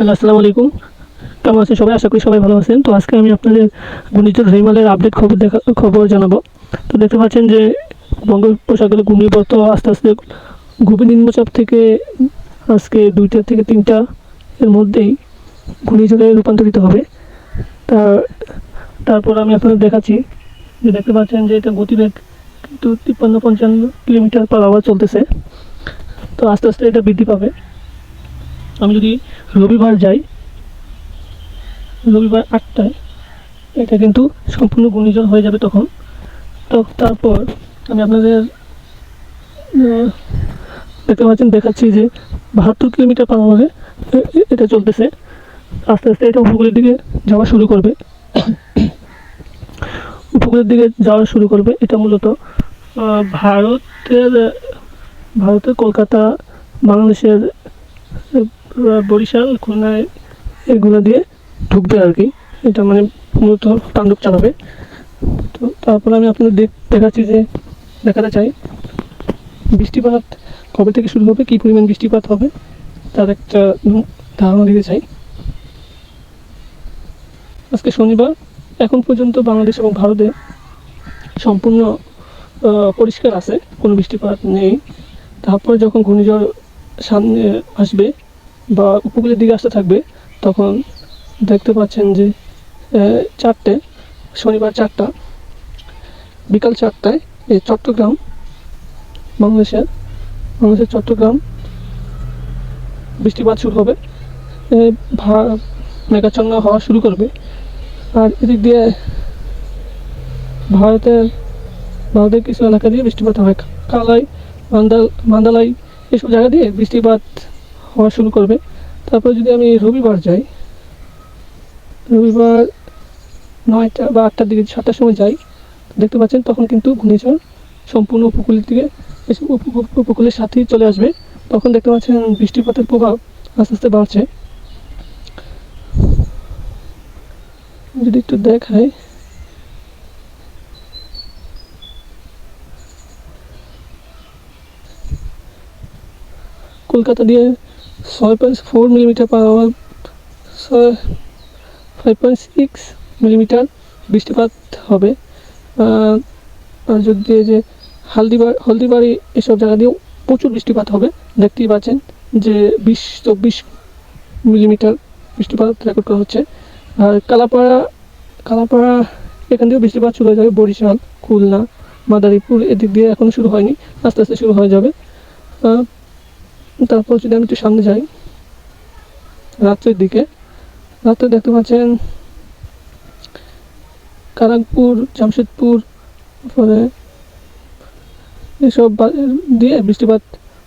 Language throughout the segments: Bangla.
আসসালামু আলাইকুম। কেমন আছেন সবাই? আশা করি সবাই ভালো আছেন। তো আজকে আমি আপনাদের ঘূর্ণিঝড় রেমালের আপডেট খবর দেখা, খবর জানাব। তো দেখতে পাচ্ছেন যে বঙ্গোপসাগরে ঘূর্ণিবর্ত আস্তে আস্তে গভীর নিম্নচাপ থেকে আজকে দুইটা থেকে তিনটা এর মধ্যেই ঘূর্ণিঝড়ে রূপান্তরিত হবে। তার তারপর আমি আপনাদের দেখাচ্ছি যে দেখতে পাচ্ছেন যে এটা গতিবেগ কিন্তু তিপ্পান্ন পঞ্চান্ন কিলোমিটার পার আওয়ার চলতেছে। তো আস্তে আস্তে এটা বৃদ্ধি পাবে। আমি যদি রবিবার যাই, রবিবার আটটায়, এটা কিন্তু সম্পূর্ণ ঘূর্ণিঝড় হয়ে যাবে তখন। তো তারপর আমি আপনাদের দেখতে পাচ্ছেন, দেখাচ্ছি যে বাহাত্তর কিলোমিটার পার এ- এটা চলতেছে। আস্তে আস্তে এটা উপকূলের দিকে যাওয়া শুরু করবে। উপকূলের দিকে যাওয়া শুরু করবে। এটা মূলত ভারতের ভারতের কলকাতা, বাংলাদেশের বরিশাল, খুলনায় এগুলো দিয়ে ঢুকবে আর কি। এটা মানে মূলত তাণ্ডব চালাবে। তো তারপরে আমি আপনাদের দেখ দেখাচ্ছি যে, দেখাতে চাই। বৃষ্টিপাত কবে থেকে শুরু হবে? কী পরিমাণ বৃষ্টিপাত হবে? তার একটা ধারণা দিতে চাই। আজকে শনিবার। এখন পর্যন্ত বাংলাদেশ এবং ভারতে সম্পূর্ণ পরিষ্কার আছে। কোনো বৃষ্টিপাত নেই। তারপরে যখন ঘূর্ণিঝড় সামনে আসবে বা উপকূলের দিকে আসতে থাকবে, তখন দেখতে পাচ্ছেন যে চারটে, শনিবার চারটা, বিকাল চারটায় এই চট্টগ্রাম, বাংলাদেশের বাংলাদেশের চট্টগ্রাম বৃষ্টিপাত শুরু হবে ভা- মেঘাচ্ছন্ন হওয়া শুরু করবে। আর এদিক দিয়ে ভারতের ভারতের কিছু এলাকা দিয়ে বৃষ্টিপাত হয়। কালাই মান্দাল মান্দালাই এসব জায়গা দিয়ে বৃষ্টিপাত হওয়া শুরু করবে। তারপরে যদি আমি রবিবার যাই, রবিবার নয়টা বা আটটার দিকে সাতটার সময় যাই, দেখতে পাচ্ছেন তখন কিন্তু ঘূর্ণিঝড় সম্পূর্ণ উপকূলের দিকে এসে উপ- উপ- উপকূলের সাথেই চলে আসবে। তখন দেখতে পাচ্ছেন বৃষ্টিপাতের প্রভাব আস্তে আস্তে বাড়ছে। যদি একটু দেখাই। কলকাতা দিয়ে ছয় point four millimetre per hour five point six millimetre বৃষ্টিপাত হবে। আর যদি যে হালদিবার হলদিবাড়ি এসব জায়গা দিয়েও প্রচুর বৃষ্টিপাত হবে। দেখতেই পাচ্ছেন যে বিশ, চব্বিশ মিলিমিটার বৃষ্টিপাত রেকর্ড করা হচ্ছে। আর কালাপাড়া কালাপাড়া এখান থেকেও বৃষ্টিপাত শুরু হয়ে যাবে। বরিশাল, খুলনা, মাদারীপুর এদিক দিয়ে এখনও শুরু হয়নি। আস্তে আস্তে শুরু হয়ে যাবে। তারপর যদি আমি একটু সামনে যাই, রাত্রের দিকে, রাত্রে দেখতে পাচ্ছেন কারাকপুর, জামশেদপুর পরে এসব দিয়ে বৃষ্টিপাত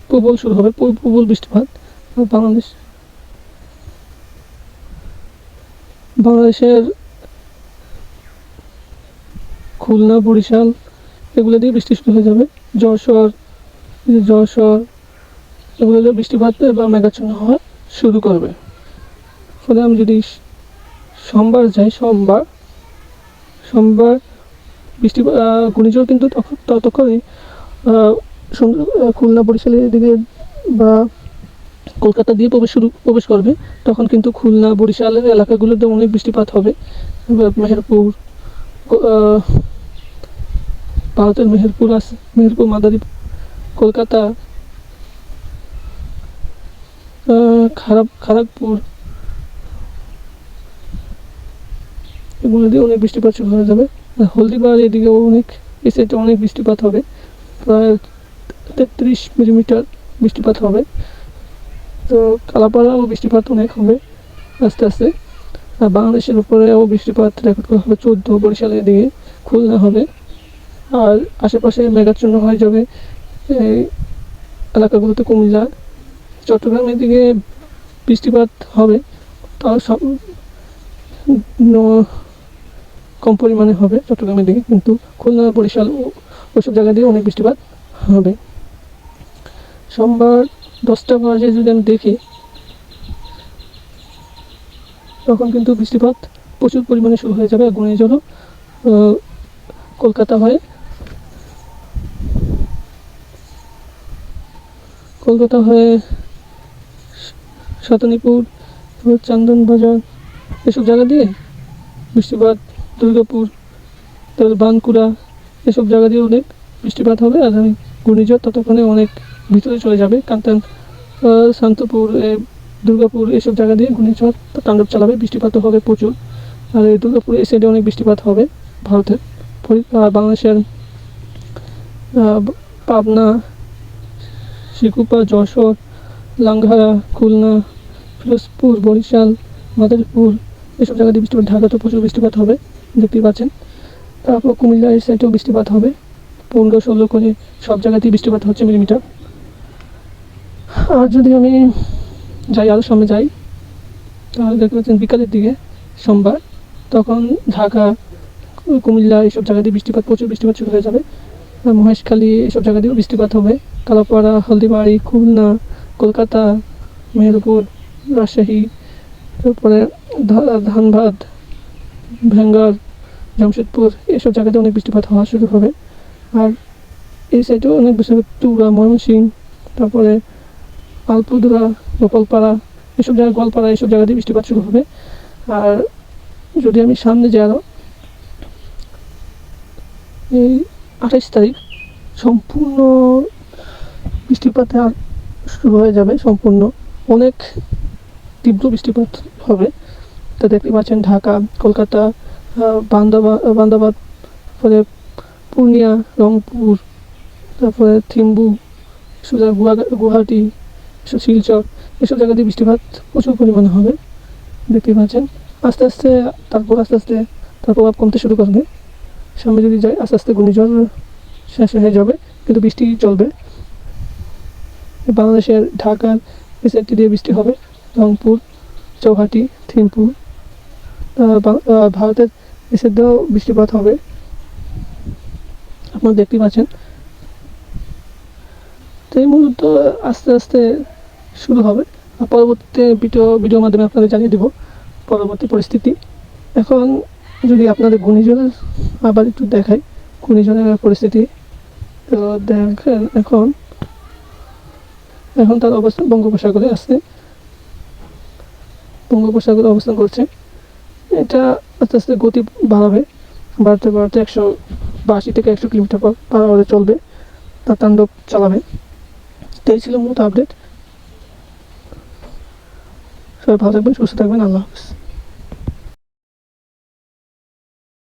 প্রবল শুরু হবে, প্রবল বৃষ্টিপাত বাংলাদেশ। বাংলাদেশের খুলনা, বরিশাল, এগুলো দিয়ে বৃষ্টি শুরু হয়ে যাবে। যশোর যশোর এগুলো বৃষ্টিপাত বা মেঘাচ্ছন্ন হওয়া শুরু করবে। ফলে আমি যদি সোমবার যাই, সোমবার সোমবার বৃষ্টি ঘূর্ণিঝড় কিন্তু তখন ততক্ষণে সুন্দর খুলনা বরিশালের দিকে বা কলকাতা দিয়ে প্রবেশ শুরু প্রবেশ করবে। তখন কিন্তু খুলনা বরিশালের এলাকাগুলোতে অনেক বৃষ্টিপাত হবে। মেহেরপুর ভারতের মেহেরপুর আছে মেহেরপুর মাদারী কলকাতা খারাপ খড়গপুর এগুলো দিয়ে অনেক বৃষ্টিপাত শুরু হয়ে যাবে। হলদিবার এদিকেও অনেক, এই সাইডে অনেক বৃষ্টিপাত হবে। প্রায় তেত্রিশ মিলিমিটার বৃষ্টিপাত হবে। তো কালাপাড়াও বৃষ্টিপাত অনেক হবে, আস্তে আস্তে। আর বাংলাদেশের উপরেও বৃষ্টিপাত রেকর্ড করা হবে চোদ্দ বরিশালের দিকে, খুলনা হবে। আর আশেপাশে মেঘাচ্ছন্ন হয়ে যাবে, এই এলাকাগুলোতে কুমিল্লা চট্টগ্রামের দিকে বৃষ্টিপাত হবে, তাও সব কম পরিমাণে হবে চট্টগ্রামের দিকে কিন্তু খুলনা, বরিশাল ওইসব জায়গা দিয়ে অনেক বৃষ্টিপাত হবে। সোমবার দশটা বাজে যদি আমি দেখি, তখন কিন্তু বৃষ্টিপাত প্রচুর পরিমাণে শুরু হয়ে যাবে ঘূর্ণিঝড়ও কলকাতা হয়ে কলকাতা হয়ে স- শতানীপুর তারপর চান্দন বাজার, এসব জায়গা দিয়ে বৃষ্টিপাত, দুর্গাপুর, তারপর বানকুড়া এসব জায়গা দিয়ে অনেক বৃষ্টিপাত হবে। আর ঘূর্ণিঝড় ততক্ষণে অনেক ভিতরে চলে যাবে। কান্তান শান্তপুর দুর্গাপুর এসব জায়গা দিয়ে ঘূর্ণিঝড় তাণ্ডব চালাবে। বৃষ্টিপাতও হবে প্রচুর। আর এই দুর্গাপুর এই সাইডে অনেক বৃষ্টিপাত হবে ভারতের। আর বাংলাদেশের পাবনা শিকুপা যশোর লাংঘারা খুলনা ফিরোজপুর বরিশাল, মাদারীপুর, এসব জায়গাতে বৃষ্টিপাত ঢাকাতে প্রচুর বৃষ্টিপাত হবে, দেখতেই পাচ্ছেন। তারপর কুমিল্লা এই সাইডেও বৃষ্টিপাত হবে পনেরো ষোলো করে সব জায়গাতেই বৃষ্টিপাত হচ্ছে মিলিমিটার। আর যদি আমি যাই আরও সামনে যাই, তাহলে দেখতে পাচ্ছেন বিকালের দিকে সোমবার, তখন ঢাকা, কুমিল্লা এইসব জায়গাতে বৃষ্টিপাত, প্রচুর বৃষ্টিপাত শুরু হয়ে যাবে। মহেশখালী এসব জায়গা দিয়েও বৃষ্টিপাত হবে, কালাপাড়া, হলদিবাড়ি, খুলনা, কলকাতা, মেহেরপুর রাজশাহী, তারপরে ধানবাদ, ভেঙ্গার, জামশেদপুর, এসব জায়গাতে অনেক বৃষ্টিপাত হওয়া শুরু হবে। আর এই সাইডেও অনেক বৃষ্টিপাত টুরা ময়মনসিং, তারপরে আলপুদুরা গোপালপাড়া, এসব জায়গা, গোয়ালপাড়া, এসব জায়গাতে বৃষ্টিপাত শুরু হবে। আর যদি আমি সামনে যাই আরও এই আঠাইশ তারিখ সম্পূর্ণ বৃষ্টিপাত শুরু হয়ে যাবে, সম্পূর্ণ। অনেক তীব্র বৃষ্টিপাত হবে। তা দেখতে পাচ্ছেন ঢাকা, কলকাতা বান্দাবাদ, তারপরে পূর্ণিয়া, রংপুর, তারপরে থিম্বু এসব গুয়া- গুয়াহাটি শিলচর, এসব জায়গাতে বৃষ্টিপাত প্রচুর পরিমাণে হবে। দেখতে পাচ্ছেন, আস্তে আস্তে, তারপর আস্তে আস্তে তার প্রভাব কমতে শুরু করবে। সামনে যদি যায়, আস্তে আস্তে ঘূর্ণিঝড় শেষ হয়ে যাবে, কিন্তু বৃষ্টি চলবে। বাংলাদেশের ঢাকার এই দিয়ে বৃষ্টি হবে। রংপুর চৌহাটি থিম্পু আহ, বাং- আহ, ভারতের দিয়েও বৃষ্টিপাত হবে। আপনারা দেখতেই পাচ্ছেন। তো এই মুহূর্ত আস্তে আস্তে শুরু হবে। আর পরবর্তীতে ভিডিও ভিডিওর মাধ্যমে আপনাদের জানিয়ে দেব পরবর্তী পরিস্থিতি। এখন যদি আপনাদের ঘূর্ণিঝড়ের আবার একটু দেখাই ঘূর্ণিঝড়ের পরিস্থিতি তো দেখেন এখন এখন তার অবস্থান বঙ্গোপসাগরে আছে। বঙ্গোপসাগরে অবস্থান করছে। এটা আস্তে আস্তে গতি বাড়াবে। বাড়তে বাড়তে একশো বাষি থেকে একশো কিলোমিটার পর আওয়ারে চলবে। তার তাণ্ডব চালাবে। তো এই ছিল মূলত আপডেট সবাই ভালো থাকবেন, সুস্থ থাকবেন। আল্লাহ হাফিজ।